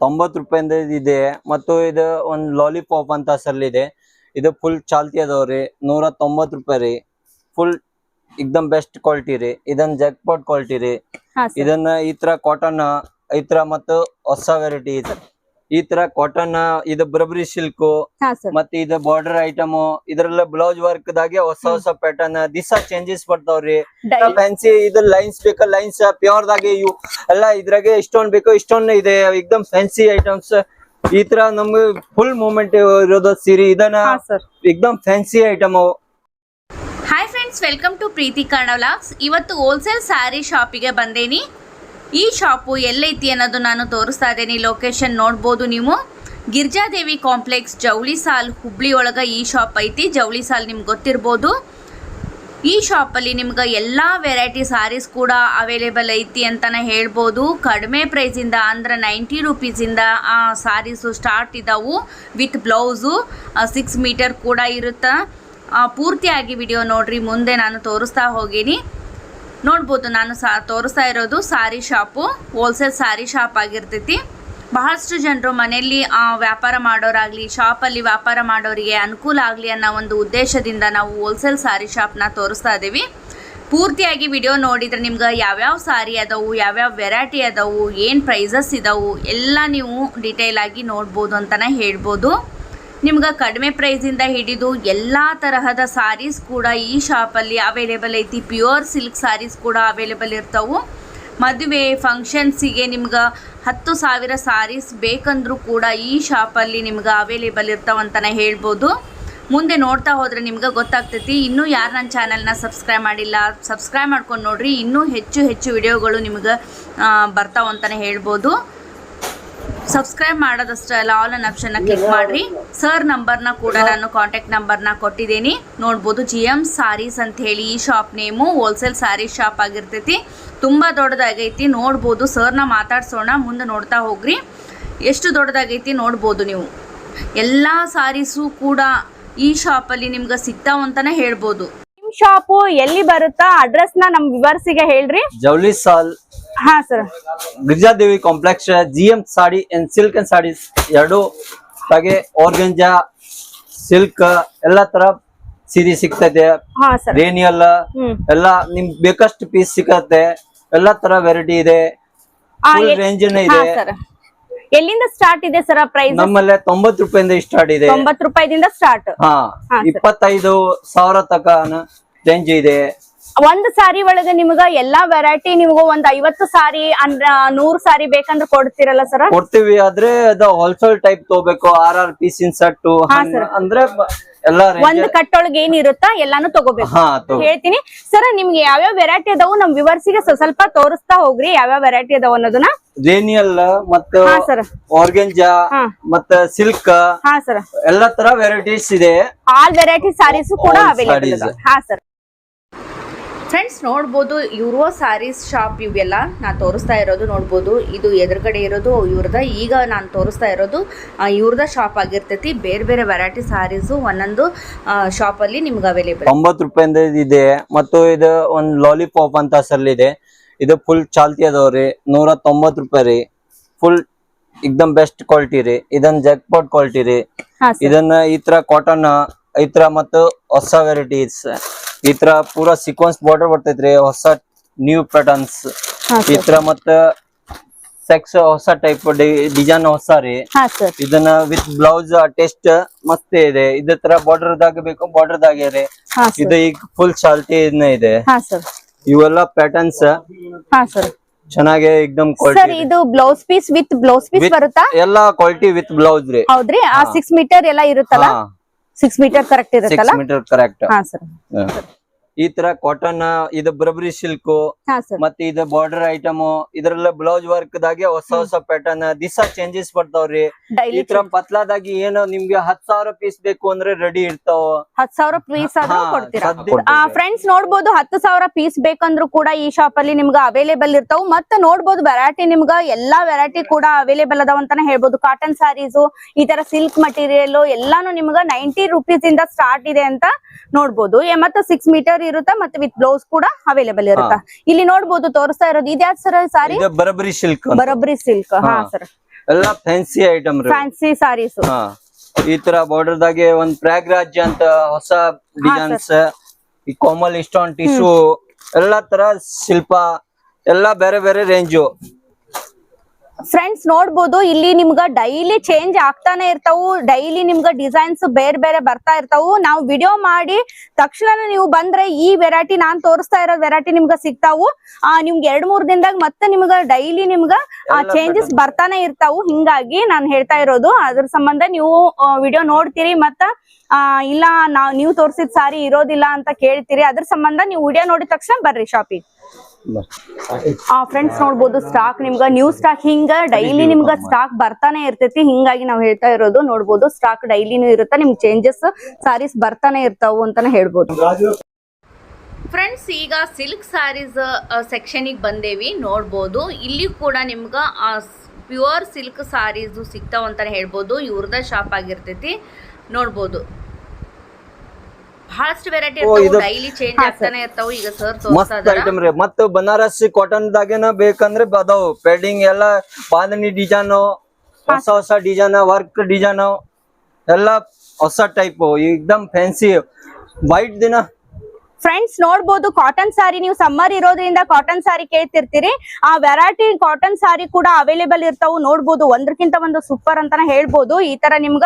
ತೊಂಬತ್ ರೂಪಾಯಿಂದ ಇದೆ. ಮತ್ತು ಇದು ಒಂದ್ ಲಾಲಿಪಾಪ್ ಅಂತ ಸಲ್ ಇದೆ ಇದು ಫುಲ್ ಚಾಲ್ತಿ ಅದಾವ್ರಿ ನೂರ ತೊಂಬತ್ ರೂಪಾಯಿ ರೀ. ಫುಲ್ ಎಕ್ದಮ್ ಬೆಸ್ಟ್ ಕ್ವಾಲಿಟಿ ರೀ. ಇದನ್ನ ಜಗ್ಪಾಟ್ ಕ್ವಾಲಿಟಿ ರೀ. ಇದನ್ನ ಈ ತರ ಕಾಟನ್ ಈ ತರ ಮತ್ತು ಹೊಸ ವೆರೈಟಿ ಇದೆ ಈ ತರ ಕಾಟನ್ ಇದು ಬರಬರಿ ಸಿಲ್ಕ್ ಮತ್ತೆ ಇದು ಬಾರ್ಡರ್ ಐಟಮ್ ಇದ್ರಲ್ಲ ಬ್ಲೌಸ್ ವರ್ಕ್ ದಾಗೆ ಹೊಸ ಹೊಸ ಪ್ಯಾಟರ್ನ್ ದಿಸ ಚೇಂಜಸ್ ಬರ್ತಾವ್ರಿ. ಫ್ಯಾನ್ಸಿ ಇದು ಲೈನ್ಸ್ ಬೇಕಾ ಲೈನ್ಸ್ ಪ್ಯೂರ್ ದಾಗೆ ಇವು ಎಲ್ಲ ಇದ್ರಾಗೆ ಇಷ್ಟೊಂದ್ ಬೇಕು ಇಷ್ಟೊಂದ್ ಇದೆ ಎಕ್ದಮ್ ಫ್ಯಾನ್ಸಿ ಐಟಮ್ಸ್ ಈ ತರ ನಮ್ಗೆ ಫುಲ್ ಮೂಮೆಂಟ್ ಇರೋದು ಸೀರೆ ಇದನ್ನ ಹಾ ಸರ್ ಎಕ್ದಮ್ fancy item hi friends welcome to Preethi Karna vlogs ಇವತ್ತು ಹೋಲ್ಸೇಲ್ ಸ್ಯಾರಿ ಶಾಪಿಗೆ ಬಂದೇನಿ. ಈ ಶಾಪು ಎಲ್ಲೈತಿ ಅನ್ನೋದು ನಾನು ತೋರಿಸ್ತಾ ಇದ್ದೀನಿ. ಲೊಕೇಶನ್ ನೋಡ್ಬೋದು ನೀವು. ಗಿರ್ಜಾದೇವಿ ಕಾಂಪ್ಲೆಕ್ಸ್ ಜವಳಿ ಸಾಲ್ ಹುಬ್ಳಿ ಒಳಗೆ ಈ ಶಾಪ್ ಐತಿ. ಜವಳಿ ಸಾಲ್ ನಿಮ್ಗೆ ಗೊತ್ತಿರ್ಬೋದು. ಈ ಶಾಪಲ್ಲಿ ನಿಮ್ಗೆ ಎಲ್ಲ ವೆರೈಟಿ ಸಾರೀಸ್ ಕೂಡ ಅವೈಲೇಬಲ್ ಐತಿ ಅಂತಲೇ ಹೇಳ್ಬೋದು. ಕಡಿಮೆ ಪ್ರೈಸಿಂದ ಅಂದ್ರೆ ನೈಂಟಿ ರುಪೀಸಿಂದ ಆ ಸಾರೀಸು ಸ್ಟಾರ್ಟ್ ಇದ್ದಾವು ವಿತ್ ಬ್ಲೌಸು ಸಿಕ್ಸ್ ಮೀಟರ್ ಕೂಡ ಇರುತ್ತೆ. ಪೂರ್ತಿಯಾಗಿ ವಿಡಿಯೋ ನೋಡ್ರಿ. ಮುಂದೆ ನಾನು ತೋರಿಸ್ತಾ ಹೋಗೀನಿ. ನೋಡ್ಬೋದು, ನಾನು ಸಾ ತೋರಿಸ್ತಾ ಇರೋದು sari shop. Wholesale sari shop ಆಗಿರ್ತೈತಿ. ಬಹಳಷ್ಟು ಜನರು ಮನೆಯಲ್ಲಿ ವ್ಯಾಪಾರ ಮಾಡೋರಾಗಲಿ, ಶಾಪಲ್ಲಿ ವ್ಯಾಪಾರ ಮಾಡೋರಿಗೆ ಅನುಕೂಲ ಆಗಲಿ ಅನ್ನೋ ಒಂದು ಉದ್ದೇಶದಿಂದ ನಾವು ಹೋಲ್ಸೇಲ್ ಸಾರಿ ಶಾಪ್ನ ತೋರಿಸ್ತಾ ಇದ್ದೀವಿ. ಪೂರ್ತಿಯಾಗಿ ವಿಡಿಯೋ ನೋಡಿದರೆ ನಿಮ್ಗೆ ಯಾವ್ಯಾವ ಸಾರಿ ಅದಾವು, ಯಾವ್ಯಾವ ವೆರೈಟಿ ಅದಾವು, ಏನು ಪ್ರೈಸಸ್ ಇದಾವು, ಎಲ್ಲ ನೀವು ಡೀಟೇಲ್ ನೋಡ್ಬೋದು ಅಂತಲೇ ಹೇಳ್ಬೋದು. ನಿಮ್ಗೆ ಕಡಿಮೆ ಪ್ರೈಸಿಂದ ಹಿಡಿದು ಎಲ್ಲ ತರಹದ ಸಾರೀಸ್ ಕೂಡ ಈ ಶಾಪಲ್ಲಿ ಅವೈಲೇಬಲ್ ಐತಿ. ಪ್ಯೂರ್ ಸಿಲ್ಕ್ ಸಾರೀಸ್ ಕೂಡ ಅವೈಲೇಬಲ್ ಇರ್ತವೆ. ಮದುವೆ ಫಂಕ್ಷನ್ಸಿಗೆ ನಿಮ್ಗೆ ಹತ್ತು ಸಾವಿರ ಸಾರೀಸ್ ಬೇಕಂದ್ರೂ ಕೂಡ ಈ ಶಾಪಲ್ಲಿ ನಿಮ್ಗೆ ಅವೈಲೇಬಲ್ ಇರ್ತಾವಂತಲೇ ಹೇಳ್ಬೋದು. ಮುಂದೆ ನೋಡ್ತಾ ಹೋದರೆ ನಿಮ್ಗೆ ಗೊತ್ತಾಗ್ತೈತಿ. ಇನ್ನೂ ಯಾರು ನನ್ನ ಚಾನಲ್ನ ಸಬ್ಸ್ಕ್ರೈಬ್ ಮಾಡಿಲ್ಲ ಸಬ್ಸ್ಕ್ರೈಬ್ ಮಾಡ್ಕೊಂಡು ನೋಡಿರಿ. ಇನ್ನೂ ಹೆಚ್ಚು ಹೆಚ್ಚು ವಿಡಿಯೋಗಳು ನಿಮ್ಗೆ ಬರ್ತಾವಂತಲೇ ಹೇಳ್ಬೋದು. ಸಬ್ಸ್ಕ್ರೈಬ್ ಮಾಡೋದಷ್ಟೇ ಅಲ್ಲ ಆಲ್ ಅನ್ ಆಪ್ಷನ್ನ ಕ್ಲಿಕ್ ಮಾಡಿರಿ. ಸರ್ ನಂಬರ್ನ ಕೂಡ ನಾನು ಕಾಂಟ್ಯಾಕ್ಟ್ ನಂಬರ್ನ ಕೊಟ್ಟಿದ್ದೀನಿ. ನೋಡ್ಬೋದು ಜಿ ಎಂ ಸಾರೀಸ್ ಅಂತ ಹೇಳಿ ಈ shop name wholesale saris shop ಆಗಿರ್ತೈತಿ. ತುಂಬ ದೊಡ್ಡದಾಗೈತಿ. ನೋಡ್ಬೋದು ಸರ್ನ ಮಾತಾಡ್ಸೋಣ ಮುಂದೆ ನೋಡ್ತಾ ಹೋಗ್ರಿ. ಎಷ್ಟು ದೊಡ್ಡದಾಗೈತಿ ನೋಡ್ಬೋದು ನೀವು. ಎಲ್ಲ ಸಾರೀಸು ಕೂಡ ಈ ಶಾಪಲ್ಲಿ ನಿಮ್ಗೆ ಸಿಗ್ತಾವ ಅಂತಾನೆ ಹೇಳ್ಬೋದು. ನಿಮ್ ಶಾಪು ಎಲ್ಲಿ ಬರುತ್ತಾ ಅಡ್ರೆಸ್ನ ನಮ್ ವಿವರ್ಸಿಗೆ ಹೇಳ್ರಿ. ಜವಳಿ ಸಾಲ್ ಹಾ sir Girijadevi complex G M sari and silk and saris ಎರಡು ಹಾಗೆ ಆರ್ಗಂಜಾ ಸಿಲ್ಕ್ ಎಲ್ಲಾ ತರ ಸೀರೆ ಸಿಗ್ತದೆ. ರೇನಿಯಲ್ ಎಲ್ಲ ನಿಮ್ ಬೇಕಷ್ಟು ಪೀಸ್ ಸಿಗತ್ತೆ. ಎಲ್ಲಾ ತರ ವೆರೈಟಿ ಇದೆ. ಫುಲ್ ರೇಂಜ್ ಇದೆ. ಎಲ್ಲಿಂದ ಸ್ಟಾರ್ಟ್ ಇದೆ ಸರ್ ಪ್ರೈಸ್ ನಮ್ಮಲ್ಲೇ ತೊಂಬತ್ ರೂಪಾಯಿಂದ ಸ್ಟಾರ್ಟ್ ಇದೆ. ತೊಂಬತ್ ರೂಪಾಯಿದಿಂದ ಸ್ಟಾರ್ಟ್ ಹಾ. ಇಪ್ಪತ್ತೈದು ಸಾವಿರ ತಕ ರೇಂಜ್ ಇದೆ. ಒಂದ್ ಸಾರಿ ಒಳಗ ನಿಮ್ಗ ಎಲ್ಲಾ ವೆರೈಟಿ ನಿಮ್ಗ ಒಂದ್ ಐವತ್ತು ಸಾರಿ ಅಂದ್ರ ನೂರ್ ಸಾರಿ ಬೇಕಂದ್ರ ಕೊಡ್ತಿರಲ್ಲ ಸರ್ ಕೊಡ್ತೀವಿ ಆದ್ರೆ ಅದು ಹೋಲ್ಸೇಲ್ ಟೈಪ್ ತಗೋಬೇಕು ಆರ್ ಆರ್ ಹಾ, sir. ಅಂದ್ರೆ ಒಂದ್ ಕಟ್ಟೊಳಗೆ ಏನಿರುತ್ತಾ ಎಲ್ಲಾನು ತಗೋಬೇಕು. ಹೇಳ್ತೀನಿ. ಸರ್ ನಿಮ್ಗೆ ಯಾವ್ಯಾವ ವೆರೈಟಿ ಅದಾವು ನಮ್ ವಿವರ್ಸಿಗೆ ಸ್ವಲ್ಪ ತೋರಿಸ್ತಾ ಹೋಗ್ರಿ ಯಾವ್ಯಾವ ವೆರೈಟಿ ಅದಾವ ಅನ್ನೋದನ್ನ. ರೇನಿಯಲ್ ಮತ್ತೆ ಆರ್ಗೆಂಜಾ ಮತ್ತೆ ಸಿಲ್ಕ್ ಹಾ ಸರ್ ಎಲ್ಲಾ ತರ ವೆರೈಟೀಸ್ ಇದೆ. ಆಲ್ ವೆರೈಟಿ ಸಾರೀಸ್ ಕೂಡ ಅವೈಲೇಬಲ್. ಹಾ ಸರ್ ಫ್ರೆಂಡ್ಸ್ ನೋಡ್ಬೋದು ಇವ್ರೋ ಸ್ಯಾರೀಸ್ ಶಾಪ್ ಇವೆಲ್ಲ ನಾನು ತೋರಿಸ್ತಾ ಇರೋದು ನೋಡ್ಬೋದು. ಇದು ಎದುರುಗಡೆ ಇರೋದು ಇವ್ರದ ಈಗ ನಾನು ತೋರಿಸ್ತಾ ಇರೋದು ಇವ್ರದ ಶಾಪ್ ಆಗಿರ್ತೈತಿ. ಬೇರೆ ಬೇರೆ ವೆರೈಟಿ ಸ್ಯಾರೀಸು ಒಂದೊಂದು ಶಾಪಲ್ಲಿ ನಿಮ್ಗೆ ಅವೈಲೇಬಲ್ ಒಂಬತ್ತು ರೂಪಾಯಿಂದ ಇದೆ ಮತ್ತು ಇದು ಒಂದ್ ಲಾಲಿಪಾಪ್ ಅಂತ ಸರ್ ಇದೆ ಇದು ಫುಲ್ ಚಾಲ್ತಿ ಅದಾವ್ರಿ. ನೂರ ತೊಂಬತ್ ರೂಪಾಯಿ ರೀ. ಫುಲ್ ಎಕ್ದಮ್ ಬೆಸ್ಟ್ ಕ್ವಾಲಿಟಿ ರೀ. ಇದನ್ ಜಗ್ ಪಾಟ್ ಕ್ವಾಲಿಟಿ ರೀ ಇದನ್ನ ಈ ತರ ಕಾಟನ್ ಈ ತರ ಮತ್ತು ಹೊಸ ವೆರೈಟೀಸ್ ಈ ತರ ಪೂರಾ ಸಿಕ್ವೆನ್ಸ್ ಬಾರ್ಡರ್ ಬರ್ತೈತ್ರಿ ಹೊಸ ನ್ಯೂ ಪ್ಯಾಟರ್ನ್ಸ್ ಈ ತರ ಮತ್ತ ಸೆಕ್ಸ್ ಹೊಸ ಟೈಪ್ ಡಿಸೈನ್ ಹೊಸ ರೀ. ಇದನ್ನ ವಿತ್ ಬ್ಲೌಸ್ ಟೆಸ್ಟ್ ಮಸ್ತ್ ಇದೆ. ಇದೇ ತರ ಬಾರ್ಡರ್ ದಾಗ ಬೇಕು ಬಾರ್ಡರ್ ದಾಗೆ ರೀ. ಇದು ಈಗ ಫುಲ್ ಚಾಲ್ತಿ ಇದೆ. ಇವೆಲ್ಲ ಪ್ಯಾಟರ್ನ್ಸ್ ಚೆನ್ನಾಗಿ ಎಕ್ದಮ್ ಸರ್ ಕ್ವಾಲಿಟಿ ಇದು. Blouse piece with blouse piece ಬರುತ್ತಾ? ಎಲ್ಲಾ ಕ್ವಾಲಿಟಿ ವಿತ್ ಬ್ಲೌಸ್ ರೀ. ಹೌದ್ರಿ? ಆ ಸಿಕ್ಸ್ ಮೀಟರ್ ಎಲ್ಲ ಇರುತ್ತಲ್ಲ? ಸಿಕ್ಸ್ ಮೀಟರ್ ಕರೆಕ್ಟ್ ಸಿಕ್ಸ್ ಇರುತ್ತಲ್ಲ ಮೀಟರ್ ಕರೆಕ್ಟ್ ಹಾ ಸರ್ ಈ ತರ ಕಾಟನ್ ಇದು ಬರಬರಿ ಸಿಲ್ಕ್ ಮತ್ತೆ ಇದು ಬಾರ್ಡರ್ ಐಟಮ್ ಇದ್ರಲ್ಲ ಬ್ಲೌಸ್ ವರ್ಕ್ ದಾಗೆ ಹೊಸ ಹೊಸ ಪ್ಯಾಟರ್ನ್ ದಿಸ ಚೇಂಜಸ್ ಬರ್ತಾವ್ರಿ. ಈ ತರ ಪತ್ಲಾದಾಗಿ ಏನು ನಿಮ್ಗೆ ಹತ್ ಸಾವಿರ ಪೀಸ್ ಬೇಕು ಅಂದ್ರೆ ರೆಡಿ ಇರ್ತಾವ. ಹತ್ ಸಾವಿರ ಪೀಸ್ ಫ್ರೆಂಡ್ಸ್ ನೋಡ್ಬೋದು ಹತ್ತು ಸಾವಿರ ಪೀಸ್ ಬೇಕಂದ್ರೂ ಕೂಡ ಈ ಶಾಪ್ ಅಲ್ಲಿ ನಿಮ್ಗೆ ಅವೈಲೇಬಲ್ ಇರ್ತಾವ. ಮತ್ತೆ ನೋಡ್ಬೋದು ವೆರೈಟಿ ನಿಮ್ಗ ಎಲ್ಲಾ ವೆರೈಟಿ ಕೂಡ ಅವೈಲೇಬಲ್ ಅದಾವ ಅಂತಾನೆ ಹೇಳ್ಬೋದು. ಕಾಟನ್ ಸ್ಯಾರೀಸ್ ಈ ತರ ಸಿಲ್ಕ್ ಮಟೀರಿಯಲ್ ಎಲ್ಲಾನು ನಿಮ್ಗ ನೈಂಟಿ ರುಪೀಸ್ ಇಂದ ಸ್ಟಾರ್ಟ್ ಇದೆ ಅಂತ ನೋಡ್ಬೋದು. ಮತ್ತೆ ಸಿಕ್ಸ್ ಮೀಟರ್ ಇರುತ್ತೆ ಮತ್ತೆ ವಿತ್ ಬ್ಲೌಸ್ ಕೂಡ ಅವೈಲೇಬಲ್ ಇರುತ್ತೆ? ಇಲ್ಲಿ ನೋಡಬಹುದು ತೋರಿಸ್ತಾ ಇರೋದು. ಇದ್ಯಾ sir sari? Burberry silk Burberry silk ಹಾ. ಸರ್. ಎಲ್ಲಾ ಫ್ಯಾನ್ಸಿ ಐಟಮ್ ಫ್ಯಾನ್ಸಿ ಸಾರೀಸ್ ಈ ತರ ಬಾರ್ಡರ್ ದಾಗೆ ಒಂದ್ ಪ್ರಯಾಗ್ರಾಜ್ ಅಂತ ಹೊಸ ಡಿಸೈನ್ಸ್ ಈ ಕೋಮಲ್ ಇಸ್ಟೋನ್ ಟಿಶ್ಯೂ ಎಲ್ಲಾ ತರ ಶಿಲ್ಪ ಎಲ್ಲಾ ಬೇರೆ ಬೇರೆ ರೇಂಜು ಫ್ರೆಂಡ್ಸ್ ನೋಡ್ಬೋದು ಇಲ್ಲಿ ನಿಮ್ಗ ಡೈಲಿ ಚೇಂಜ್ ಆಗ್ತಾನೆ ಇರ್ತಾವು ಡೈಲಿ ನಿಮ್ಗ ಡಿಸೈನ್ಸ್ ಬೇರೆ ಬೇರೆ ಬರ್ತಾ ಇರ್ತಾವು. ನಾವು ವಿಡಿಯೋ ಮಾಡಿ ತಕ್ಷಣ ನೀವು ಬಂದ್ರೆ ಈ ವೆರೈಟಿ ನಾನ್ ತೋರಿಸ್ತಾ ಇರೋ ವೆರೈಟಿ ನಿಮ್ಗ ಸಿಗ್ತಾವು. ಆ ನಿಮ್ಗೆ ಎರಡ್ ಮೂರ್ ದಿನದಾಗ ಮತ್ತೆ ನಿಮ್ಗ ಡೈಲಿ ನಿಮ್ಗ ಚೇಂಜಸ್ ಬರ್ತಾನೆ ಇರ್ತಾವು. ಹಿಂಗಾಗಿ ನಾನು ಹೇಳ್ತಾ ಇರೋದು ಅದ್ರ ಸಂಬಂಧ ನೀವು ವಿಡಿಯೋ ನೋಡ್ತೀರಿ ಮತ್ತ ಆ ಇಲ್ಲ ನಾವ್ ನೀವು ತೋರ್ಸಿದ್ ಸಾರಿ ಇರೋದಿಲ್ಲ ಅಂತ ಕೇಳ್ತೀರಿ. ಅದ್ರ ಸಂಬಂಧ ನೀವು ವಿಡಿಯೋ ನೋಡಿದ ತಕ್ಷಣ ಬರ್ರಿ ಶಾಪಿಂಗ್ ಫ್ರೆಂಡ್ಸ್ ನೋಡ್ಬೋದು ಸ್ಟಾಕ್ ನಿಮ್ಗ ನ್ಯೂ ಸ್ಟಾಕ್ ಹಿಂಗ ಡೈಲಿ ನಿಮ್ಗ ಸ್ಟಾಕ್ ಬರ್ತಾನೆ ಇರ್ತೈತಿ. ಹಿಂಗಾಗಿ ನಾವ್ ಹೇಳ್ತಾ ಇರೋದು ನೋಡ್ಬೋದು ಸ್ಟಾಕ್ ಡೈಲಿನೂ ಇರುತ್ತೆ? ನಿಮ್ ಚೇಂಜಸ್ ಸಾರೀಸ್ ಬರ್ತಾನೆ ಇರ್ತಾವು ಅಂತಾನೆ ಹೇಳ್ಬೋದು. ಫ್ರೆಂಡ್ಸ್ ಈಗ ಸಿಲ್ಕ್ ಸ್ಯಾರೀಸ್ ಸೆಕ್ಷನಿಗೆ ಬಂದೇವಿ ನೋಡ್ಬೋದು. ಇಲ್ಲಿ ಕೂಡ ನಿಮ್ಗೆ ಪ್ಯೂರ್ ಸಿಲ್ಕ್ ಸ್ಯಾರೀಸು ಸಿಗ್ತಾವ ಅಂತಾನೆ ಹೇಳ್ಬೋದು. ಇವ್ರದ ಶಾಪ್ ಆಗಿರ್ತೈತಿ. ನೋಡ್ಬೋದು. ಬಹಳಷ್ಟು ವೆರೈಟಿ ಇರ್ತಾವ ಡೈಲಿ ಚೇಂಜ್ ಆಗ್ತಾನೆ ಇರ್ತಾವ ಈಗ ಸರ್ ಮಸ್ತ್ ಐಟಮ್ ರೀ. ಮತ್ತ ಬನಾರಸ್ ಕಾಟನ್ ದಾಗೇನ ಬೇಕಂದ್ರೆ ಅದಾವ ಪೆಡಿಂಗ್ ಎಲ್ಲ ಬಾಂಧನಿ ಡಿಸೈನ್ ಹೊಸ ಹೊಸ ಡಿಸೈನ್ ವರ್ಕ್ ಡಿಸೈನ್ ಎಲ್ಲ ಹೊಸ ಟೈಪ್ ಎಕ್ದಮ್ ಫ್ಯಾನ್ಸಿ ವೈಟ್ ದಿನ ಫ್ರೆಂಡ್ಸ್ ನೋಡ್ಬೋದು ಕಾಟನ್ ಸಾರಿ ನೀವು ಸಮ್ಮರ್ ಇರೋದ್ರಿಂದ ಕಾಟನ್ ಸಾರಿ ಕೇಳ್ತಿರ್ತೀರಿ. ಆ ವೆರೈಟಿ ಕಾಟನ್ ಸಾರಿ ಕೂಡ ಅವೈಲೇಬಲ್ ಇರ್ತಾವು. ನೋಡ್ಬೋದು ಒಂದ್ರಕ್ಕಿಂತ ಒಂದು ಸೂಪರ್ ಅಂತಾನೆ ಹೇಳ್ಬೋದು. ಈ ತರ ನಿಮ್ಗ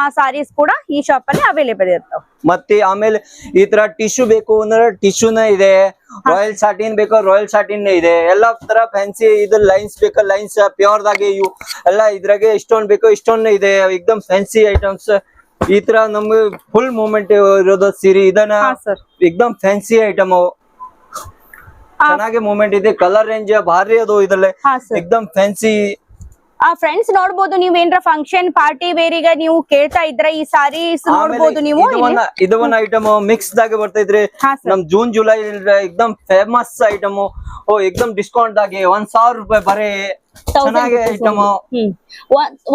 ಆ ಸಾರೀಸ್ ಕೂಡ ಈ ಶಾಪ್ ಅಲ್ಲಿ ಅವೈಲೇಬಲ್ ಇರ್ತಾವ. ಮತ್ತೆ ಆಮೇಲೆ ಈ ತರ ಟಿಶ್ಯೂ ಬೇಕು ಅಂದ್ರೆ ಟಿಶ್ಯೂನ ಇದೆ. ರಾಯಲ್ ಸಾಟಿನ್ ಬೇಕು ರಾಯಲ್ ಸಾಟಿನ್ ಇದೆ. ಎಲ್ಲಾ ತರ ಫ್ಯಾನ್ಸಿ ಇದು ಲೈನ್ಸ್ ಬೇಕು ಲೈನ್ಸ್ ಪ್ಯೂರ್ ದಾಗೆ ಇವು. ಎಲ್ಲ ಇದ್ರಾಗೆ ಇಷ್ಟೊಂದ್ ಬೇಕು ಇಷ್ಟೊಂದ್ ಇದೆ. ಎಕ್ದಮ್ ಫ್ಯಾನ್ಸಿ ಐಟಮ್ಸ್ ಈ ತರ ನಮ್ಗೆ ಫುಲ್ ಮೂಮೆಂಟ್ ಇರೋದು ಸೀರೆ ಇದನ್ನ ಎಕ್ದಮ್ ಫ್ಯಾನ್ಸಿ ಐಟಮ್ ಚೆನ್ನಾಗಿ ಮೂಮೆಂಟ್ ಇದೆ. ಕಲರ್ ರೇಂಜ್ ಭಾರಿ ಅದು ಇದಲ್ಲೇ ಎಕ್ದಮ್ ಫ್ಯಾನ್ಸಿ ಆ ಫ್ರೆಂಡ್ಸ್ ನೋಡ್ಬೋದು ನೀವ್ ಏನ್ರ ಫಂಕ್ಷನ್ ಪಾರ್ಟಿ ವೇರಿಗ ನೀವು ಕೇಳ್ತಾ ಇದ್ರ ಈ ಸಾರಿ ನೋಡ್ಬೋದು ನೀವು. ಇದು ಒಂದ್ ಐಟಮ್ ಮಿಕ್ಸ್ ದಾಗ ಬರ್ತೈತ್ರಿ ನಮ್ ಜೂನ್ ಜುಲೈ ಎಕ್ದಮ್ ಫೇಮಸ್ ಐಟಮ್ ಓ ಎಕ್ದಮ್ ಡಿಸ್ಕೌಂಟ್ ದಾಗೆ ಒಂದ್ ಸಾವಿರ ರೂಪಾಯಿ ಬರೇ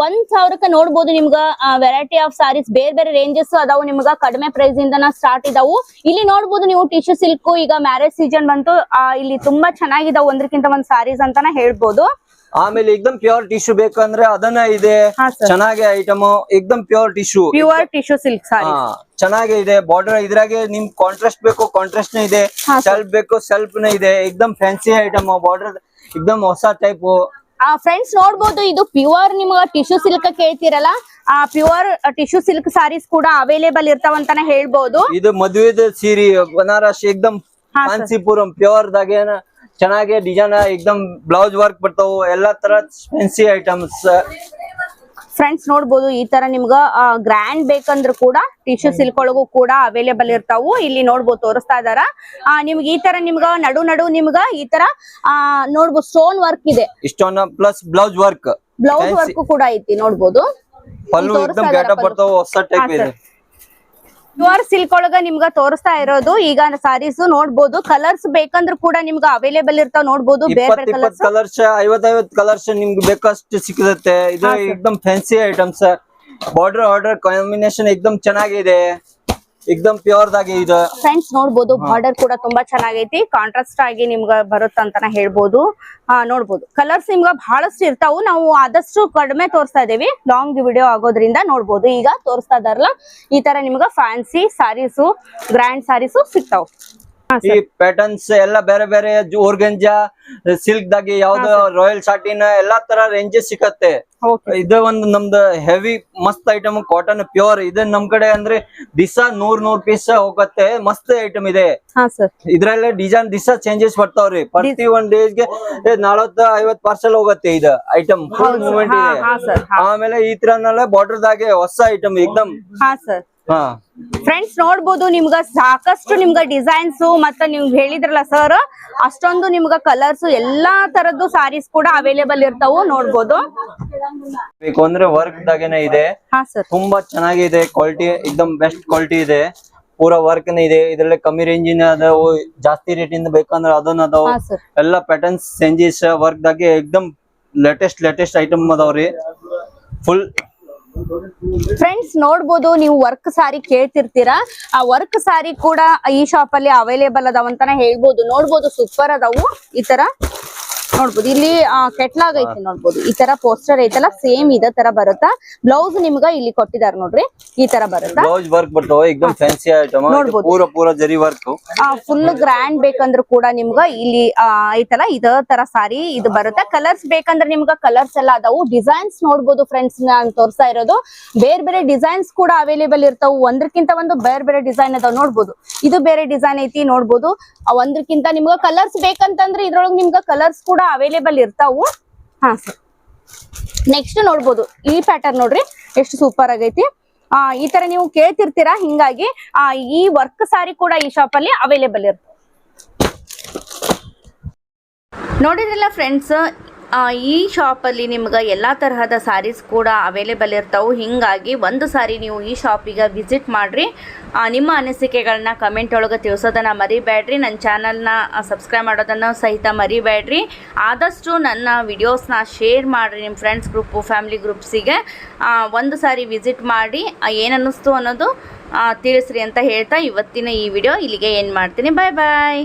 ಒಂದ್- ಸಾವಿರಕ್ಕ ನೋಡ್ಬೋದು ನಿಮ್ಗ ವೆರೈಟಿ ಆಫ್ ಸಾರೀಸ್ ಬೇರೆ ಬೇರೆ ರೇಂಜಸ್ ಅದಾವು ನಿಮ್ಗ ಕಡಿಮೆ ಪ್ರೈಸ್ ಇಂದನ ಸ್ಟಾರ್ಟ್ ಇದಾವು. ಇಲ್ಲಿ ನೋಡಬಹುದು ನೀವು ಟಿಶ್ಯೂ ಸಿಲ್ಕ್ ಈಗ ಮ್ಯಾರೇಜ್ ಸೀಸನ್ ಬಂತು ಇಲ್ಲಿ ತುಂಬಾ ಚೆನ್ನಾಗಿದಾವು ಒಂದ್ರಕ್ಕಿಂತ ಒಂದ್ ಸಾರೀಸ್ ಅಂತಾನೆ ಹೇಳ್ಬೋದು. ಆಮೇಲೆ ಏಕ್ದಮ್ ಪ್ಯೂರ್ ಟಿಶ್ಯೂ ಬೇಕಂದ್ರೆ ಅದನ್ನ ಇದೆ. ಚೆನ್ನಾಗಿ item. ಏಕ್ದಮ್ pure tissue. Pure tissue silk sari. ಹಾ ಚೆನ್ನಾಗಿ ಇದೆ. ಬಾರ್ಡರ್ ಇದ್ರಾಗೆ ನಿಮ್ ಕಾಂಟ್ರಾಸ್ಟ್ ಬೇಕು ಕಾಂಟ್ರಾಸ್ಟ್ ನೇ ಇದೆ. ಸೆಲ್ಫ್ ಬೇಕು ಸೆಲ್ಫ್ನ ಇದೆ. ಏಕ್ದಮ್ ಫ್ಯಾನ್ಸಿ ಐಟಮ್ ಬಾರ್ಡರ್ ಏಕ್ದಮ್ ಹೊಸ ಟೈಪ್ ಆ ಫ್ರೆಂಡ್ಸ್ ನೋಡ್ಬೋದು ಇದು ಪ್ಯೂರ್ ನಿಮ್ಗೆ ಟಿಶ್ಯೂ ಸಿಲ್ಕ್ ಕೇಳ್ತಿರಲ್ಲ ಆ ಪ್ಯೂರ್ ಟಿಶ್ಯೂ ಸಿಲ್ಕ್ ಸಾರೀಸ್ ಕೂಡ ಅವೈಲೇಬಲ್ ಇರ್ತಾವಂತಾನೆ ಹೇಳ್ಬೋದು. ಇದು ಮದುವೆದ ಸೀರಿ ಬನಾರಸ್ sir. ಕಾಂಚಿಪುರಂ ಪ್ಯೂರ್ ದಾಗೇನ ಚೆನ್ನಾಗಿ ಡಿಸೈನ್ एकदम ಬ್ಲೌಸ್ ವರ್ಕ್ ಬರ್ತಾವು ಎಲ್ಲಾ ತರ ಫ್ಯಾನ್ಸಿ ಐಟಮ್ಸ್ ಫ್ರೆಂಡ್ಸ್ ನೋಡ್ಬೋದು ಈ ತರ ನಿಮ್ಗ ಗ್ರ್ಯಾಂಡ್ ಬೇಕಂದ್ರೂ ಕೂಡ ಟಿಶ್ಯೂ ಸಿಲ್ಕ್ ಒಳಗೂ ಕೂಡ ಅವೈಲೇಬಲ್ ಇರ್ತಾವು. ಇಲ್ಲಿ ನೋಡ್ಬೋದು ತೋರಿಸ್ತಾ ಇದಾರ. ನಿಮ್ಗೆ ಈ ತರ ನಿಮ್ಗ ನಡು ನಡು ನಿಮ್ಗ ಈ ತರ ನೋಡ್ಬೋದು ಸ್ಟೋನ್ ವರ್ಕ್ ಇದೆ. Stone plus blouse work blouse work ಕೂಡ ಐತಿ ನೋಡ್ಬೋದು. ಪಲ್ಲು ಗ್ಯಾಟಪ್ ಹೊಸ ಟೈಪ್ ಇದೆ. ಪ್ಯೂರ್ ಸಿಲ್ಕ್ ಒಳಗ ನಿಮ್ಗ ತೋರಿಸ್ತಾ ಇರೋದು. ಈಗ ಸಾರೀಸ್ ನೋಡ್ಬೋದು. ಕಲರ್ಸ್ ಬೇಕಂದ್ರೂ ಕೂಡ ನಿಮ್ಗ ಅವೈಲೇಬಲ್ ಇರ್ತಾವ ನೋಡ್ಬೋದು. ಬೇರೆ ಬೇರೆ ಕಲರ್ಸ್ ಕಲರ್ಸ್ ಐವತ್ ಐವತ್ ಕಲರ್ಸ್ ನಿಮ್ಗೆ ಬೇಕಷ್ಟು ಸಿಕ್ಕುತ್ತೆ ಇದು fancy items border order combination ಎಕ್ದಮ್ ಚೆನ್ನಾಗಿದೆ. ಏಕ್ದಮ್ ಪ್ಯೂರ್ ದಾಗಿ ಇದು. ಫ್ರೆಂಡ್ಸ್ ನೋಡಬಹುದು ಬಾರ್ಡರ್ ಕೂಡ ತುಂಬಾ ಚೆನ್ನಾಗೈತಿ. ಕಾಂಟ್ರಾಸ್ಟ್ ಆಗಿ ನಿಮ್ಗೆ ಬರುತ್ತ ಅಂತಾನೆ ಹೇಳ್ಬೋದು. ನೋಡಬಹುದು ಕಲರ್ಸ್ ನಿಮ್ಗೆ ಬಹಳಷ್ಟು ಇರ್ತಾವು. ನಾವು ಆದಷ್ಟು ಕಡಿಮೆ ತೋರಿಸ್ತಾ ಇದೀವಿ. ಲಾಂಗ್ ವಿಡಿಯೋ ಆಗೋದ್ರಿಂದ ನೋಡಬಹುದು ಈಗ ತೋರಿಸ್ತಾ ಇದಾರಲ್ಲ ಈ ತರ ನಿಮ್ಗೆ ಫ್ಯಾನ್ಸಿ ಸಾರೀಸು ಗ್ರ್ಯಾಂಡ್ ಸಾರೀಸು ಸಿಗ್ತಾವ್. ಈ ಪ್ಯಾಟರ್ನ್ಸ್ ಎಲ್ಲ ಬೇರೆ ಬೇರೆ ಓರ್ಗಂಜಾ ಸಿಲ್ಕ್ ದಾಗಿ ಯಾವ್ದು ರಾಯಲ್ ಸಾಟಿನ್ ಎಲ್ಲಾ ತರ ರೇಂಜಸ್ ಸಿಕ್ಕತ್ತೆ ಓಕೆ. ಇದು ಒಂದು ನಮ್ದು ಹೆವಿ ಮಸ್ತ್ ಐಟಮ್ ಕಾಟನ್ ಪ್ಯೂರ್ ಇದು ನಮ್ ಕಡೆ ಅಂದ್ರೆ ದಿಸ ನೂರ್ ನೂರ್ ಪೀಸ್ ಹೋಗತ್ತೆ. ಮಸ್ತ್ ಐಟಮ್ ಇದೆ. ಇದ್ರಲ್ಲೇ ಡಿಸೈನ್ ದಿಸ ಚೇಂಜಸ್ ಬರ್ತಾವ್ರಿ. ಪ್ರತಿ ಒಂದ್ ಡೇಸ್ಗೆ ನಲವತ್ತ ಐವತ್ ಪಾರ್ಸೆಲ್ ಹೋಗತ್ತೆ ಇದು ಐಟಮ್ ಫುಲ್ ಮೂವ್ಮೆಂಟ್ ಇದೆ. ಆಮೇಲೆ ಈ ತರ ಬಾರ್ಡರ್ ದಾಗೆ ಹೊಸ ಐಟಮ್ ಹಾ ಫ್ರೆಂಡ್ಸ್ ನೋಡ್ಬೋದು ನಿಮ್ಗ ಸಾಕಷ್ಟು ನಿಮ್ಗ ಡಿಸೈನ್ಸ್ ಮತ್ತೆ ನೀವು ಹೇಳಿದ್ರಲ್ಲ ಸರ್ ಅಷ್ಟೊಂದು ನಿಮ್ಗ ಕಲರ್ಸ್ ಎಲ್ಲಾ ತರದ್ದು ಸಾರೀಸ್ ಕೂಡ ಅವೈಲೇಬಲ್ ಇರ್ತಾವು ನೋಡ್ಬೋದು. ಬೇಕು ಅಂದ್ರೆ ವರ್ಕ್ ದಾಗೇನೆ ಇದೆ. ತುಂಬಾ ಚೆನ್ನಾಗಿದೆ ಕ್ವಾಲಿಟಿ ಎಕ್ದಮ್ ಬೆಸ್ಟ್ ಕ್ವಾಲಿಟಿ ಇದೆ. ಪೂರಾ ವರ್ಕ್ ಇದೆ. ಇದ್ರಲ್ಲಿ ಕಮ್ಮಿ ರೇಂಜ್ ಅದಾವು ಜಾಸ್ತಿ ರೇಟ್ ಇಂದ ಬೇಕಂದ್ರೆ ಅದನ್ನ ಅದಾವು. ಎಲ್ಲ ಪ್ಯಾಟರ್ನ್ಸ್ ಚೇಂಜಸ್ ವರ್ಕ್ ದಾಗೆ ಎಕ್ದಮ್ ಲೇಟೆಸ್ಟ್ ಲೇಟೆಸ್ಟ್ ಐಟಮ್ ಅದಾವ್ರಿ. ಫುಲ್ ಫ್ರೆಂಡ್ಸ್ ನೋಡ್ಬೋದು, ನೀವು ವರ್ಕ್ ಸಾರಿ ಕೇಳ್ತಿರ್ತೀರಾ. ಆ ವರ್ಕ್ ಸಾರಿ ಕೂಡ ಈ ಶಾಪ್ ಅಲ್ಲಿ ಅವೈಲೇಬಲ್ ಅದಾವ ಅಂತಾನೆ ಹೇಳ್ಬೋದು. ನೋಡ್ಬೋದು ಸೂಪರ್ ಅದಾವು. ಈ ತರ. ನೋಡ್ಬೋದು. ಇಲ್ಲಿ ಕೆಟ್ಲಾಗ್ ಐತಿ ನೋಡ್ಬೋದು. ಈ ತರ ಪೋಸ್ಟರ್ ಐತಲ್ಲ ಸೇಮ್ ಇದ ತರ ಬರುತ್ತಾ? ಬ್ಲೌಸ್ ನಿಮ್ಗ ಇಲ್ಲಿ ಕೊಟ್ಟಿದ್ದಾರೆ ನೋಡ್ರಿ ಈ ತರ ಬರುತ್ತಾ? ಬ್ಲೌಸ್ ವರ್ಕ್ ಬರ್ತಾವ ಎಕ್ದಮ್ ಫ್ಯಾನ್ಸಿ ಐಟಮ್ ನೋಡ್ಬೋದು. ಪೂರ ಪೂರ ಜರಿ ವರ್ಕ್ ಫುಲ್ ಗ್ರ್ಯಾಂಡ್ ಬೇಕಂದ್ರೂ ಕೂಡ ನಿಮ್ಗ ಇಲ್ಲಿ ಆ, ಐತಲ್ಲ ಇದ ತರ ಸಾರಿ ಇದು ಬರುತ್ತಾ. ಕಲರ್ಸ್ ಬೇಕಂದ್ರೆ ನಿಮ್ಗ ಕಲರ್ಸ್ ಎಲ್ಲ ಅದಾವು. ಡಿಸೈನ್ಸ್ ನೋಡ್ಬೋದು ಫ್ರೆಂಡ್ಸ್ ನಾನ್ ತೋರ್ಸ್ತಾ ಇರೋದು. ಬೇರೆ ಬೇರೆ ಡಿಸೈನ್ಸ್ ಕೂಡ ಅವೈಲೇಬಲ್ ಇರ್ತಾವು. ಒಂದ್ರಕ್ಕಿಂತ ಒಂದು ಬೇರೆ ಬೇರೆ ಡಿಸೈನ್ ಅದಾವ ನೋಡ್ಬೋದು. ಇದು ಬೇರೆ ಡಿಸೈನ್ ಐತಿ ನೋಡ್ಬೋದು. ಆ ಒಂದ್ರಕ್ಕಿಂತ ನಿಮ್ಗ ಕಲರ್ಸ್ ಬೇಕಂತಂದ್ರೆ ಇದ್ರೊಳಗ್ ನಿಮ್ಗ ಕಲರ್ಸ್ ಕೂಡ ಅವೈಲೇಬಲ್ ಇರ್ತಾವು. ಹಾ ಸರ್. ನೆಕ್ಸ್ಟ್ ನೋಡ್ಬೋದು. ಈ ಪ್ಯಾಟರ್ನ್ ನೋಡ್ರಿ, ಎಷ್ಟು ಸೂಪರ್ ಆಗೈತಿ. ಆ, ಈ ತರ ನೀವು ಕೇಳ್ತಿರ್ತೀರಾ, ಹಿಂಗಾಗಿ, ಆ, ಈ ವರ್ಕ್ ಸಾರಿ ಕೂಡ ಈ ಶಾಪ್ ಅಲ್ಲಿ ಅವೈಲೇಬಲ್ ಇರುತ್ತೆ ನೋಡಿದ್ರಲ್ಲ ಫ್ರೆಂಡ್ಸ್ ಈ ಶಾಪಲ್ಲಿ ನಿಮ್ಗೆ ಎಲ್ಲ ತರಹದ ಸ್ಯಾರೀಸ್ ಕೂಡ ಅವೈಲೇಬಲ್ ಇರ್ತಾವೆ. ಹೀಗಾಗಿ ಒಂದು ಸಾರಿ ನೀವು ಈ ಶಾಪಿಗೆ ವಿಸಿಟ್ ಮಾಡಿರಿ. ನಿಮ್ಮ ಅನಿಸಿಕೆಗಳನ್ನ ಕಮೆಂಟ್ ಒಳಗೆ ತಿಳಿಸೋದನ್ನು ಮರಿಬೇಡ್ರಿ ನನ್ನ ಚಾನಲ್ನ ಸಬ್ಸ್ಕ್ರೈಬ್ ಮಾಡೋದನ್ನು ಸಹಿತ ಮರಿಬೇಡ್ರಿ ಆದಷ್ಟು ನನ್ನ ವಿಡಿಯೋಸ್ನ ಶೇರ್ ಮಾಡಿರಿ ನಿಮ್ಮ ಫ್ರೆಂಡ್ಸ್ ಗ್ರೂಪು ಫ್ಯಾಮಿಲಿ ಗ್ರೂಪ್ಸಿಗೆ ಒಂದು ಸಾರಿ ವಿಸಿಟ್ ಮಾಡಿ. ಏನನ್ನಿಸ್ತು ಅನ್ನೋದು ತಿಳಿಸ್ರಿ ಅಂತ ಹೇಳ್ತಾ ಇವತ್ತಿನ ಈ ವಿಡಿಯೋ ಇಲ್ಲಿಗೆ ಏನು ಮಾಡ್ತೀನಿ. ಬಾಯ್ ಬಾಯ್